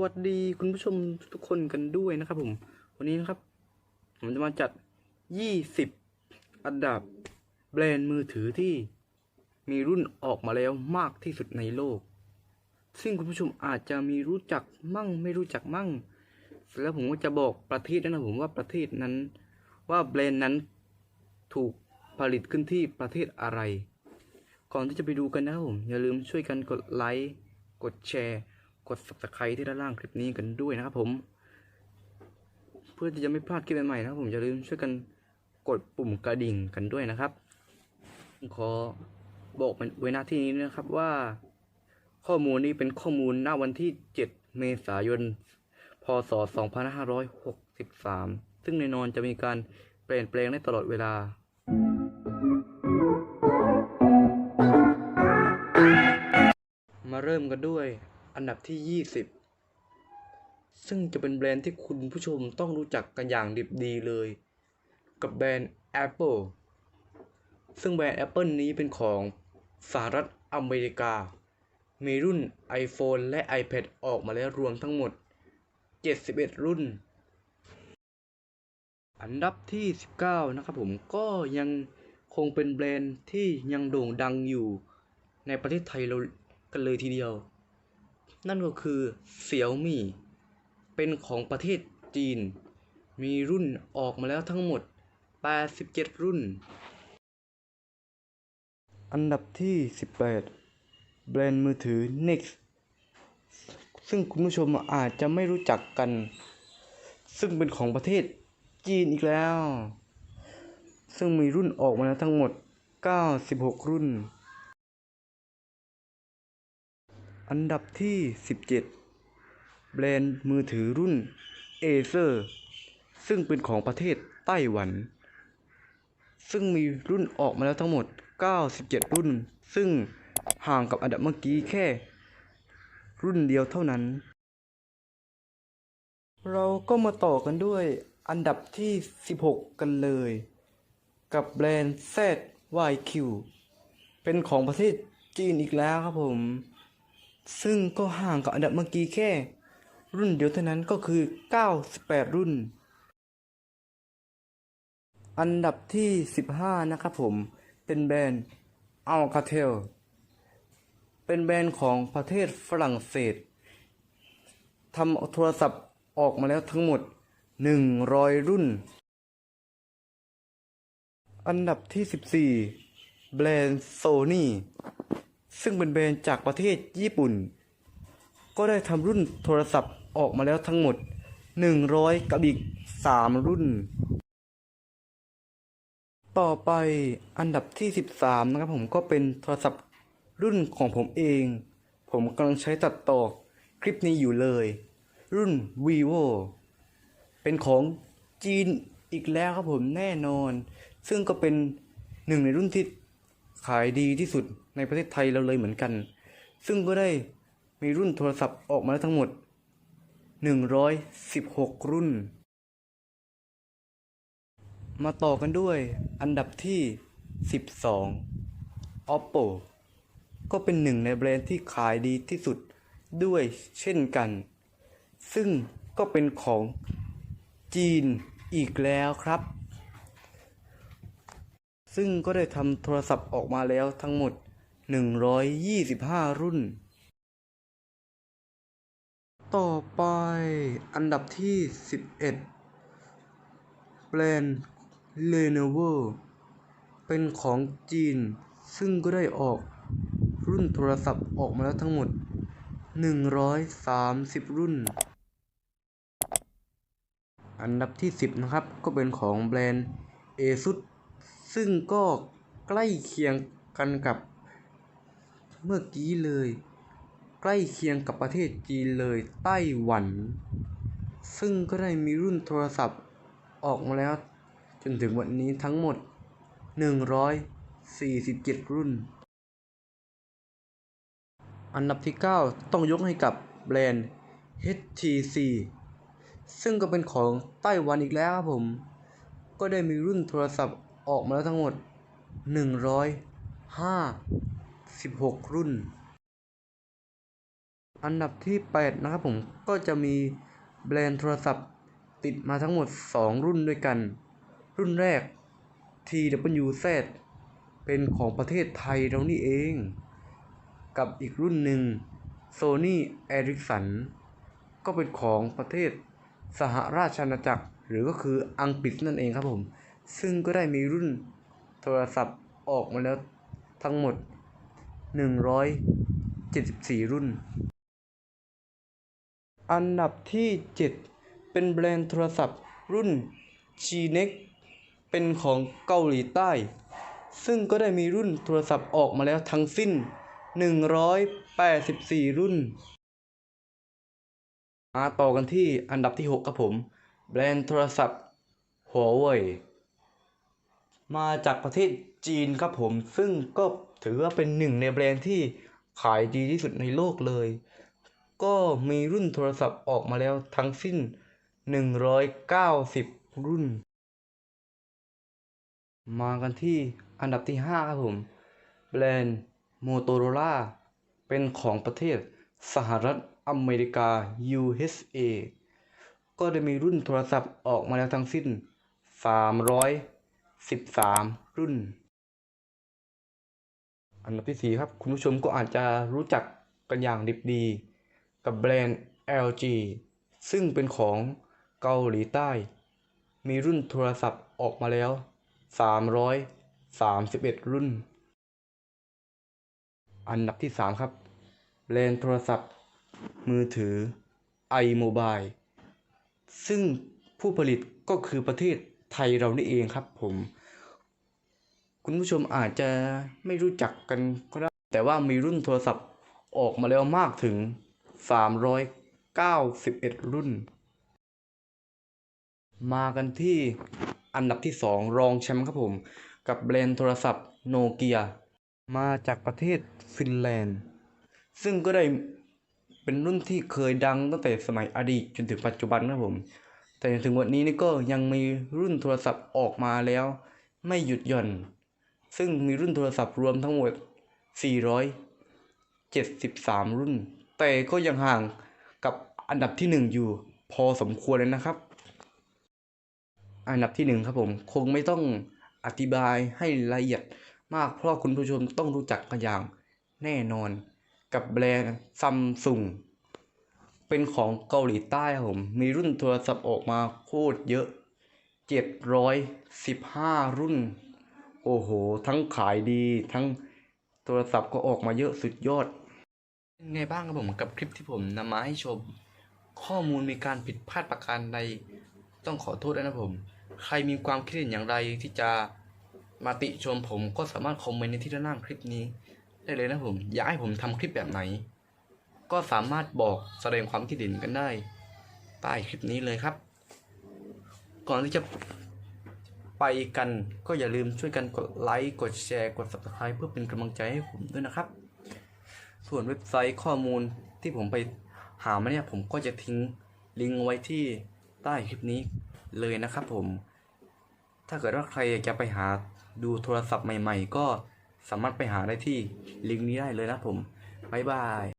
วัสดีคุณผู้ชมทุกคนกันด้วยนะครับผม วันนี้นะครับ ผมจะมาจัด 20 อันดับแบรนด์มือถือที่มีรุ่นออกมาแล้วมากที่สุดในโลก ซึ่งคุณผู้ชมอาจจะมีรู้จักมั่งไม่รู้จักมั่ง แล้วผมก็จะบอกประเทศนั้นนะผมว่าประเทศนั้น ว่าแบรนด์นั้นถูกผลิตขึ้นที่ประเทศอะไร ก่อนที่จะไปดูกันนะครับผมอย่าลืมช่วยกันกดไลค์กดแชร์ กด subscribe ที่ด้านล่างคลิปนี้กันด้วยนะครับผม เพื่อที่จะไม่พลาดคลิปใหม่ๆนะครับผมอย่าลืมช่วยกันกดปุ่มกระดิ่งกันด้วยนะครับ ขอบอกไว้หน้าที่นี้นะครับว่า ข้อมูลนี้เป็นข้อมูลณวันที่ 7 เมษายน พศ 2563 ซึ่งแน่นอนจะมีการเปลี่ยนแปลงได้ตลอดเวลามาเริ่มกันด้วย อันดับที่ 20 ซึ่งจะเป็นแบรนด์ที่คุณผู้ชมต้องรู้จักกันอย่างดิบดีเลย กับแบรนด์ Apple ซึ่งแบรนด์ Apple นี้เป็นของสหรัฐอเมริกา มีรุ่น iPhone และ iPad ออกมาแล้วรวมทั้งหมด 71 รุ่น อันดับที่ 19 นะครับผมก็ยังคงเป็นแบรนด์ที่ยังโด่งดังอยู่ในประเทศไทยเรากันเลยทีเดียว นั่นก็คือ Xiaomi เป็นของประเทศจีน มีรุ่นออกมาแล้วทั้งหมด 87 รุ่น อันดับที่ 18 แบรนด์มือถือ Next ซึ่งคุณผู้ชมอาจจะไม่รู้จักกัน ซึ่งเป็นของประเทศจีนอีกแล้ว ซึ่งมีรุ่นออกมาแล้วทั้งหมด 96 รุ่น อันดับที่ 17 แบรนด์มือถือรุ่น Acer ซึ่งเป็นของประเทศไต้หวัน ซึ่งมีรุ่นออกมาแล้วทั้งหมด 97 รุ่น ซึ่งห่างกับอันดับเมื่อกี้แค่ รุ่นเดียวเท่านั้น เราก็มาต่อกันด้วยอันดับที่ 16 กันเลย กับแบรนด์ ZYQ เป็นของประเทศจีนอีกแล้วครับผม ซึ่งก็ห่างกับอันดับเมื่อกี้แค่ รุ่นเดียวเท่านั้นก็คือ 98 รุ่น อันดับที่ 15 นะครับผม เป็นแบรนด์ Alcatel เป็นแบรนด์ของประเทศฝรั่งเศสทำโทรศัพท์ออกมาแล้วทั้งหมด 100 รุ่น อันดับที่ 14 แบรนด์ Sony ซึ่งเป็นแบรนด์จากประเทศญี่ปุ่น ก็ได้ทำรุ่นโทรศัพท์ออกมาแล้วทั้งหมด 100 กับอีก 3 รุ่น ต่อไปอันดับที่ 13 นะครับผมก็เป็นโทรศัพท์รุ่นของผมเอง ผมกำลังใช้ตัดต่อคลิปนี้อยู่เลย รุ่น vivo เป็นของจีนอีกแล้วครับผมแน่นอน ซึ่งก็เป็นหนึ่งในรุ่นที่ ขายดีที่สุดในประเทศไทยเราเลยเหมือนกัน ซึ่งก็ได้มีรุ่นโทรศัพท์ออกมาแล้วทั้งหมด 116 รุ่น มาต่อกันด้วยอันดับที่ 12 oppo ก็เป็นหนึ่งในแบรนด์ที่ขายดีที่สุดด้วยเช่นกัน ซึ่งก็เป็นของจีนอีกแล้วครับ ซึ่งก็ได้ทำโทรศัพท์ออกมาแล้วทั้งหมด 125 รุ่น ต่อไปอันดับที่ 11 แบรนด์ Lenovo เป็นของจีน ซึ่งก็ได้ออกรุ่นโทรศัพท์ออกมาแล้วทั้งหมด 130 รุ่น อันดับที่ 10 นะครับ ก็เป็นของแบรนด์ ASUS ซึ่งก็ใกล้เคียงกันกับเมื่อกี้เลย ใกล้เคียงกับประเทศจีนเลยไต้หวัน ซึ่งก็ได้มีรุ่นโทรศัพท์ออกมาแล้ว จนถึงวันนี้ทั้งหมด 147 รุ่น อันดับที่ 9 ต้องยกให้กับแบรนด์ HTC ซึ่งก็เป็นของไต้หวันอีกแล้วครับผม ก็ได้มีรุ่นโทรศัพท์ ออกมาแล้วทั้งหมด 156 รุ่น อันดับที่ 8 นะครับผมก็จะมีแบรนด์โทรศัพท์ติดมาทั้งหมด 2 รุ่นด้วยกัน รุ่นแรก TWZ เป็นของประเทศไทยเรานี่เอง กับอีกรุ่นหนึ่ง Sony Ericsson ก็เป็นของประเทศสหราชอาณาจักร หรือก็คืออังกฤษนั่นเองครับผม ซึ่งก็ได้มีรุ่นโทรศัพท์ออกมาแล้วทั้งหมด 174 รุ่น อันดับที่ 7 เป็นแบรนด์โทรศัพท์รุ่น g n e x เป็นของเกาหลีใต้ ซึ่งก็ได้มีรุ่นโทรศัพท์ออกมาแล้วทั้งสิ้น 184 รุ่น มาต่อกันที่อันดับที่ 6 ครับผม แบรนด์โทรศัพท์ Huawei มาจากประเทศจีนครับผม ซึ่งก็ถือว่าเป็นหนึ่งในแบรนด์ที่ขายดีที่สุดในโลกเลย ก็มีรุ่นโทรศัพท์ออกมาแล้วทั้งสิ้น 190 รุ่น มากันที่อันดับที่ 5 ครับผม แบรนด์ Motorola เป็นของประเทศสหรัฐอเมริกา USA ก็ได้มีรุ่นโทรศัพท์ออกมาแล้วทั้งสิ้น 313รุ่น อันดับที่4ครับ คุณผู้ชมก็อาจจะรู้จักกันอย่างดิบดี กับแบรนด์ LG ซึ่งเป็นของเกาหลีใต้ มีรุ่นโทรศัพท์ออกมาแล้ว 331 รุ่น อันดับที่ 3 ครับแบรนด์โทรศัพท์ มือถือ iMobile ซึ่งผู้ผลิตก็คือประเทศ ไทยเรานี่เองครับผม คุณผู้ชมอาจจะไม่รู้จักกันก็ได้ แต่ว่ามีรุ่นโทรศัพท์ออกมาแล้วมากถึง 391 รุ่น มากันที่อันดับที่ 2 รองแชมป์ครับผม กับแบรนด์โทรศัพท์โนเกียมาจากประเทศฟินแลนด์ ซึ่งก็ได้เป็นรุ่นที่เคยดังตั้งแต่สมัยอดีตจนถึงปัจจุบันนะครับผม แต่ถึงวันนี้นี่ก็ยังมีรุ่นโทรศัพท์ออกมาแล้ว ไม่หยุดหย่อน ซึ่งมีรุ่นโทรศัพท์รวมทั้งหมด 473 รุ่น แต่ก็ยังห่างกับอันดับที่ 1 อยู่พอสมควรเลยนะครับ อันดับที่ 1 ครับผม คงไม่ต้องอธิบายให้ละเอียดมากเพราะคุณผู้ชมต้องรู้จักกันอย่างแน่นอนกับแบรนด์ซัมซุง เป็นของเกาหลีใต้ครับผม มีรุ่นโทรศัพท์ออกมาโคตรเยอะ715รุ่น โอ้โห ทั้งขายดี ทั้งโทรศัพท์ก็ออกมาเยอะสุดยอดเป็นไงบ้างครับผมกับคลิปที่ผมนำมาให้ชม ข้อมูลมีการผิดพลาดประการใดต้องขอโทษด้วยนะผม ใครมีความคิดเห็นอย่างไรที่จะมาติชมผมก็สามารถคอมเมนต์ในที่ด้านล่างคลิปนี้ ได้เลยนะผม อยากให้ผมทำคลิปแบบไหน ก็สามารถบอกแสดงความคิดเห็นกันได้ใต้คลิปนี้เลยครับ ก่อนที่จะไปกันก็อย่าลืมช่วยกันกดไลค์กดแชร์กด subscribe เพื่อเป็นกำลังใจให้ผมด้วยนะครับ ส่วนเว็บไซต์ข้อมูลที่ผมไปหามาเนี่ยผมก็จะทิ้งลิงก์ไว้ที่ใต้คลิปนี้เลยนะครับผม ถ้าเกิดว่าใครอยากจะไปหาดูโทรศัพท์ใหม่ ๆ ก็สามารถไปหาได้ที่ลิงก์นี้ได้เลยนะผม บ๊ายบาย